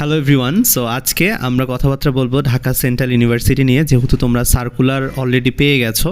Hello everyone so আজকে আমরা কথাবার্তা বলব ঢাকা সেন্ট্রাল ইউনিভার্সিটি নিয়ে। যেহেতু তোমরা সার্কুলার অলরেডি পেয়ে গেছো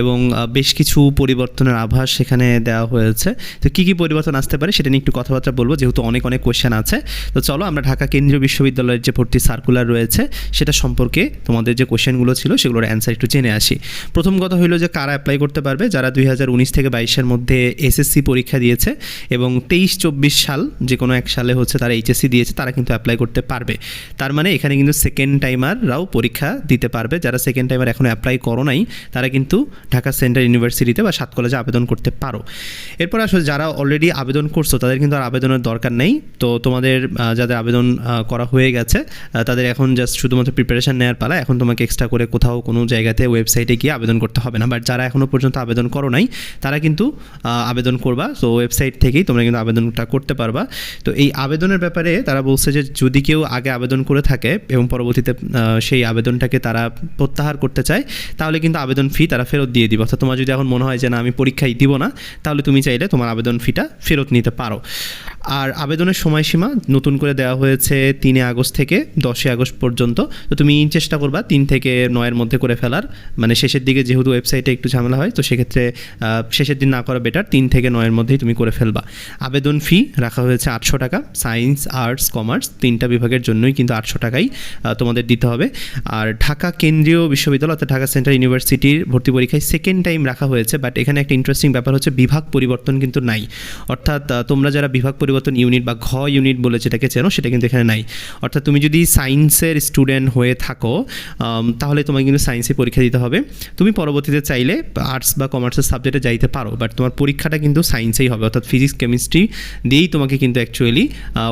এবং বেশ কিছু পরিবর্তনের আভাস সেখানে দেওয়া হয়েছে। তো কী কী পরিবর্তন আসতে পারে সেটা নিয়ে একটু কথাবার্তা বলব, যেহেতু অনেক অনেক কোয়েশ্চেন আছে। তো চলো আমরা ঢাকা কেন্দ্রীয় বিশ্ববিদ্যালয়ের যে ভর্তি সার্কুলার রয়েছে, সেটা সম্পর্কে তোমাদের যে কোয়েশ্চেনগুলো ছিল, সেগুলোর অ্যান্সার একটু জেনে আসি। প্রথম কথা হলো যে কারা অ্যাপ্লাই করতে পারবে, যারা দুই হাজার উনিশ থেকে বাইশের মধ্যে এসএসসি পরীক্ষা দিয়েছে এবং তেইশ, চব্বিশ সাল যে কোনো এক সালে হচ্ছে তারা এইচএসসি দিয়েছে, তারা কিন্তু অ্যাপ্লাই করতে পারবে। তার মানে এখানে কিন্তু সেকেন্ড টাইমাররাও পরীক্ষা দিতে পারবে। যারা সেকেন্ড টাইমার এখনও অ্যাপ্লাই করো নাই, তারা কিন্তু ঢাকা সেন্ট্রাল ইউনিভার্সিটিতে বা সাত কলেজে আবেদন করতে পারো। এরপর আসলে যারা অলরেডি আবেদন করছ, তাদের কিন্তু আর আবেদনের দরকার নেই। তো তোমাদের যাদের আবেদন করা হয়ে গেছে তাদের এখন জাস্ট শুধুমাত্র প্রিপারেশন নেওয়ার পালা। এখন তোমাকে এক্সট্রা করে কোথাও কোনো জায়গাতে ওয়েবসাইটে গিয়ে আবেদন করতে হবে না। বাট যারা এখনও পর্যন্ত আবেদন করো নাই, তারা কিন্তু আবেদন করবা। তো ওয়েবসাইট থেকেই তোমরা কিন্তু আবেদনটা করতে পারবা। তো এই আবেদনের ব্যাপারে তারা বলছে যে যদি কেউ আগে আবেদন করে থাকে এবং পরবর্তীতে সেই আবেদনটাকে তারা প্রত্যাহার করতে চায়, তাহলে কিন্তু আবেদন ফি তারা ফেরত দিয়ে দিবে। অর্থাৎ তোমার যদি এখন মনে হয় যে না, আমি পরীক্ষায় দিব না, তাহলে তুমি চাইলে তোমার আবেদন ফিটা ফেরত নিতে পারো। আর আবেদনের সময়সীমা নতুন করে দেওয়া হয়েছে তিনে আগস্ট থেকে দশই আগস্ট পর্যন্ত। তো তুমি চেষ্টা করবা তিন থেকে নয়ের মধ্যে করে ফেলার। মানে শেষের দিকে যেহেতু ওয়েবসাইটে একটু ঝামেলা হয়, তো সেক্ষেত্রে শেষের দিন না করা বেটার তিন থেকে নয়ের মধ্যেই তুমি করে ফেলবা। আবেদন ফি রাখা হয়েছে আটশো টাকা। সায়েন্স আর্টস কমার্স তিনটা বিভাগের জন্যই কিন্তু আটশো টাকাই তোমাদের দিতে হবে। আর ঢাকা কেন্দ্রীয় বিশ্ববিদ্যালয় অর্থাৎ ঢাকা সেন্ট্রাল ইউনিভার্সিটির ভর্তি পরীক্ষায় সেকেন্ড টাইম রাখা হয়েছে বাট এখানে একটা ইন্টারেস্টিং ব্যাপার হচ্ছে বিভাগ পরিবর্তন কিন্তু নাই। অর্থাৎ তোমরা যারা বিভাগ পরিবর্তন ইউনিট বা ঘ ইউনিট বলে যেটাকে চেনো, সেটা কিন্তু এখানে নাই। অর্থাৎ তুমি যদি সায়েন্সের স্টুডেন্ট হয়ে থাকো তাহলে তোমাকে কিন্তু সায়েন্সে পরীক্ষা দিতে হবে। তুমি পরবর্তীতে চাইলে আর্টস বা কমার্সের সাবজেক্টে যাইতে পারো বাট তোমার পরীক্ষাটা কিন্তু সায়েন্সেই হবে। অর্থাৎ ফিজিক্স, কেমিস্ট্রি দিয়েই তোমাকে কিন্তু অ্যাকচুয়ালি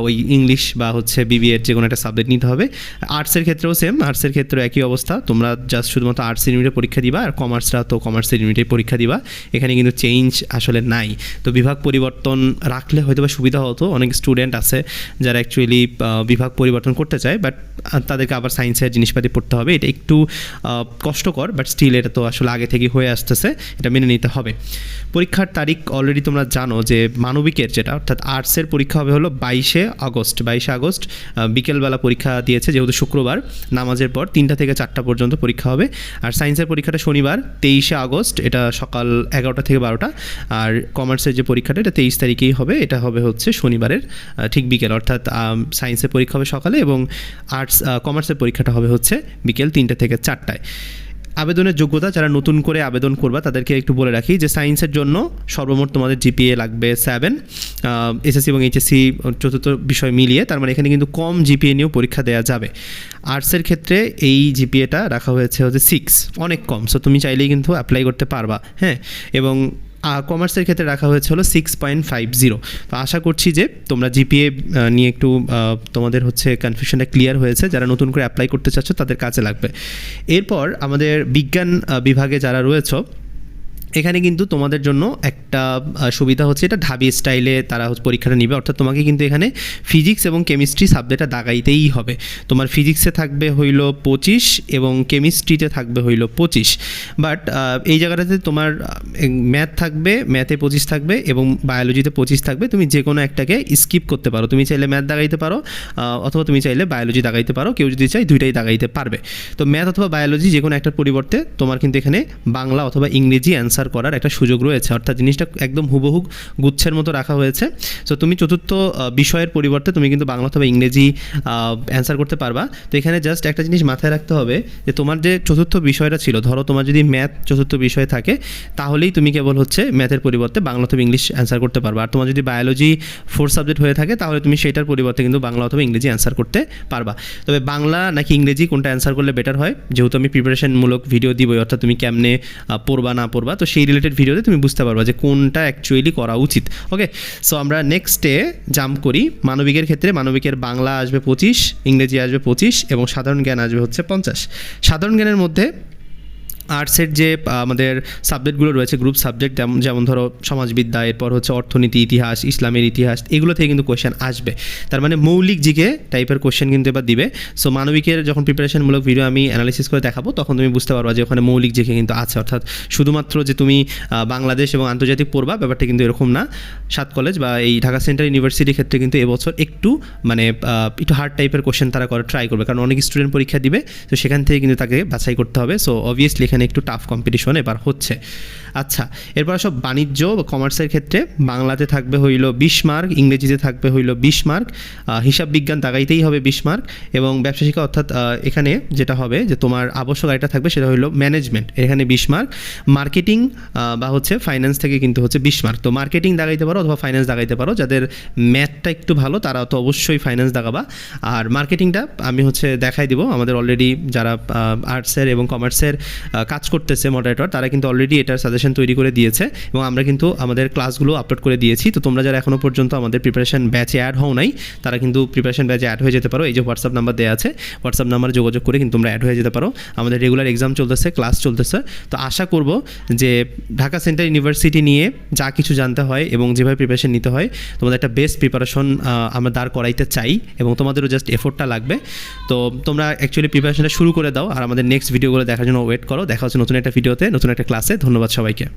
ওই ইংলিশ বা হচ্ছে বিবিএর যে কোনো একটা সাবজেক্ট নিতে হবে। আর্টসের ক্ষেত্রেও সেম আর্টসের ক্ষেত্রেও একই অবস্থা। তোমরা জাস্ট শুধুমাত্র আর্টস ইউনিটে পরীক্ষা দিবা, আর কমার্সরা তো কমার্সের ইউনিটে পরীক্ষা দিবা। এখানে কিন্তু চেঞ্জ আসলে নাই। তো বিভাগ পরিবর্তন রাখলে হয়তো বা সুবিধা হতো অনেক স্টুডেন্ট আছে যারা অ্যাকচুয়ালি বিভাগ পরিবর্তন করতে চায় বাট তাদেরকে আবার সায়েন্সের জিনিসপাতি পড়তে হবে। এটা একটু কষ্টকর বাট স্টিল এটা তো আসলে আগে থেকে হয়ে আসতেছে, এটা মেনে নিতে হবে। পরীক্ষার তারিখ অলরেডি তোমরা জানো যে মানবিকের যেটা, অর্থাৎ আর্টসের পরীক্ষা হবে হলো বাইশে আগস্ট। বাইশে আগস্ট বিকেলবেলা পরীক্ষা দিয়েছে যেহেতু শুক্রবার, নামাজের পর তিনটা থেকে চারটা পর্যন্ত পরীক্ষা হবে। আর সায়েন্সের পরীক্ষাটা শনিবার, তেইশে আগস্ট, এটা সকাল এগারোটা থেকে বারোটা। আর কমার্সের যে পরীক্ষাটা, এটা তেইশ তারিখেই হবে, এটা হবে হচ্ছে শনিবারের ঠিক বিকেল, অর্থাৎ সায়েন্সের পরীক্ষা হবে সকালে এবং আর্টস কমার্সের পরীক্ষাটা হবে হচ্ছে বিকেল তিনটে থেকে চারটায়। আবেদনের যোগ্যতা যারা নতুন করে আবেদন করবা, তাদেরকে একটু বলে রাখি যে সায়েন্সের জন্য সর্বমোট তোমাদের জিপিএ লাগবে সেভেন এসএসসি এবং এইচএসসি চতুর্থ বিষয় মিলিয়ে, তার মানে এখানে কিন্তু কম জিপিএ নিয়েও পরীক্ষা দেওয়া যাবে। আর্টসের ক্ষেত্রে এই জিপিএটা রাখা হয়েছে হচ্ছে সিক্স অনেক কম। সো তুমি চাইলেই কিন্তু অ্যাপ্লাই করতে পারবা হ্যাঁ? এবং কমার্সের ক্ষেত্রে রাখা হয়েছিল সিক্স পয়েন্ট ফাইভ জিরো তো আশা করছি যে তোমরা জিপিএ নিয়ে একটু তোমাদের হচ্ছে কনফিউশনটা ক্লিয়ার হয়েছে। যারা নতুন করে অ্যাপ্লাই করতে চাচ্ছ তাদের কাজে লাগবে। এরপর আমাদের বিজ্ঞান বিভাগে যারা রয়েছে এখানে কিন্তু তোমাদের জন্য একটা সুবিধা হচ্ছে এটা ঢাবি স্টাইলে তারা পরীক্ষাটা নিবে। অর্থাৎ তোমাকে কিন্তু এখানে ফিজিক্স এবং কেমিস্ট্রি সাবজেক্টটা দাগাইতেই হবে। তোমার ফিজিক্সে থাকবে হইল পঁচিশ এবং কেমিস্ট্রিতে থাকবে হইল পঁচিশ। বাট এই জায়গাটাতে তোমার ম্যাথ থাকবে ম্যাথে পঁচিশ থাকবে এবং বায়োলজিতে পঁচিশ থাকবে। তুমি যে কোনো একটাকে স্কিপ করতে পারো। তুমি চাইলে ম্যাথ দাগাইতে পারো অথবা তুমি চাইলে বায়োলজি দাগাইতে পারো। কেউ যদি চাই দুইটাই দাগাইতে পারবে। তো ম্যাথ অথবা বায়োলজি যে কোনো একটার পরিবর্তে তোমার কিন্তু এখানে বাংলা অথবা ইংরেজি অ্যান্সার করার একটা সুযোগ রয়েছে। অর্থাৎ জিনিসটা একদম হুবহু গুচ্ছের মতো রাখা হয়েছে। সো তুমি চতুর্থ বিষয়ের পরিবর্তে তুমি কিন্তু বাংলা অথবা ইংরেজি অ্যান্সার করতে পারবা। তো এখানে জাস্ট একটা জিনিস মাথায় রাখতে হবে যে, তোমার যে চতুর্থ বিষয়টা ছিল, ধরো তোমার যদি ম্যাথ চতুর্থ বিষয় থাকে, তাহলেই তুমি কেবল হচ্ছে ম্যাথের পরিবর্তে বাংলা অথবা ইংলিশ অ্যান্সার করতে পারবা। আর তোমার যদি বায়োলজি ফোর সাবজেক্ট হয়ে থাকে, তাহলে তুমি সেটার পরিবর্তে কিন্তু বাংলা অথবা ইংরেজি অ্যান্সার করতে পারবা। তবে বাংলা নাকি ইংরেজি কোনটা অ্যান্সার করলে বেটার হয়? যেহেতু আমি প্রিপারেশনমূলক ভিডিও দিবই, অর্থাৎ তুমি কেমনে পড়বা, না পড়বা, তো সেই রিলেটেড ভিডিওতে তুমি বুঝতে পারবা যে কোনটা অ্যাকচুয়ালি করা উচিত। ওকে সো আমরা নেক্সটে জাম্প করি। মানবিকের ক্ষেত্রে মানবিকের বাংলা আসবে পঁচিশ, ইংরেজি আসবে পঁচিশ এবং সাধারণ জ্ঞান আসবে হচ্ছে পঞ্চাশ। সাধারণ জ্ঞানের মধ্যে আর্টসের যে আমাদের সাবজেক্টগুলো রয়েছে গ্রুপ সাবজেক্ট যেমন ধরো সমাজবিদ্যা, এরপর হচ্ছে অর্থনীতি, ইতিহাস, ইসলামের ইতিহাস, এগুলো থেকে কিন্তু কোয়েশ্চেন আসবে। তার মানে মৌলিক জিকে টাইপের কোয়েশ্চেন কিন্তু এবার দিবে। সো মানবিকের যখন প্রিপারেশনমূলক ভিডিও আমি অ্যানালিসিস করে দেখাবো, তখন তুমি বুঝতে পারবা যে ওখানে মৌলিক জিকে কিন্তু আছে। অর্থাৎ শুধুমাত্র যে তুমি বাংলাদেশ এবং আন্তর্জাতিক পড়বা, ব্যাপারটা কিন্তু এরকম না। সাত কলেজ বা এই ঢাকা সেন্ট্রাল ইউনিভার্সিটির ক্ষেত্রে কিন্তু এবছর একটু মানে একটু হার্ড টাইপের কোশ্চেন তারা করে ট্রাই করবে। কারণ অনেক স্টুডেন্ট পরীক্ষা দিবে, তো সেখান থেকে কিন্তু তাকে বাছাই করতে হবে। সো অবভিয়াসলি এখানে একটু টাফ কম্পিটিশন এবার হচ্ছে। আচ্ছা এরপর সব বাণিজ্য বা কমার্সের ক্ষেত্রে বাংলাতে থাকবে হইল বিশ মার্ক, ইংরেজিতে থাকবে হইল বিশ মার্ক হিসাব বিজ্ঞান দাগাইতেই হবে বিশ মার্ক এবং ব্যবসা শিক্ষা অর্থাৎ এখানে যেটা হবে যে তোমার আবশ্যক আরেকটা থাকবে সেটা হইল ম্যানেজমেন্ট এখানে বিশ মার্ক। মার্কেটিং বা হচ্ছে ফাইন্যান্স থেকে কিন্তু হচ্ছে বিশ মার্ক। তো মার্কেটিং দাগাইতে পারো অথবা ফাইন্যান্স দাগাইতে পারো, যাদের ম্যাথটা একটু ভালো তারা তো অবশ্যই ফাইন্যান্স দাগাবা। আর মার্কেটিংটা আমি হচ্ছে দেখাই দিব, আমাদের অলরেডি যারা আর্টসের এবং কমার্সের কাজ করতেছে মডারেটর তারা কিন্তু অলরেডি এটার সাজেশন তৈরি করে দিয়েছে এবং আমরা কিন্তু আমাদের ক্লাসগুলো আপলোড করে দিয়েছি। তো তোমরা যারা এখনও পর্যন্ত আমাদের প্রিপারেশন ব্যাচে অ্যাড হও নাই, তারা কিন্তু প্রিপারেশন ব্যাচে অ্যাড হয়ে যেতে পারো। এই যে হোয়াটসঅ্যাপ নাম্বার দেওয়া আছে হোয়াটসঅ্যাপ নাম্বারে যোগাযোগ করে কিন্তু তোমরা অ্যাড হয়ে যেতে পারো। আমাদের রেগুলার এক্সাম চলতেছে ক্লাস চলতেছে। তো আশা করব যে ঢাকা সেন্ট্রাল ইউনিভার্সিটি নিয়ে যা কিছু জানতে হয় এবং যেভাবে প্রিপারেশন নিতে হয়, তোমাদের একটা বেস্ট প্রিপারেশন আমরা দাঁড় করাইতে চাই এবং তোমাদেরও জাস্ট এফোর্টটা লাগবে। তো তোমরা অ্যাকচুয়ালি প্রিপারেশনটা শুরু করে দাও আর আমাদের নেক্সট ভিডিওগুলো দেখার জন্য ওয়েট করো। দেখা হচ্ছে নতুন একটা ভিডিওতে নতুন একটা ক্লাসে ধন্যবাদ সবাইকে। лайки.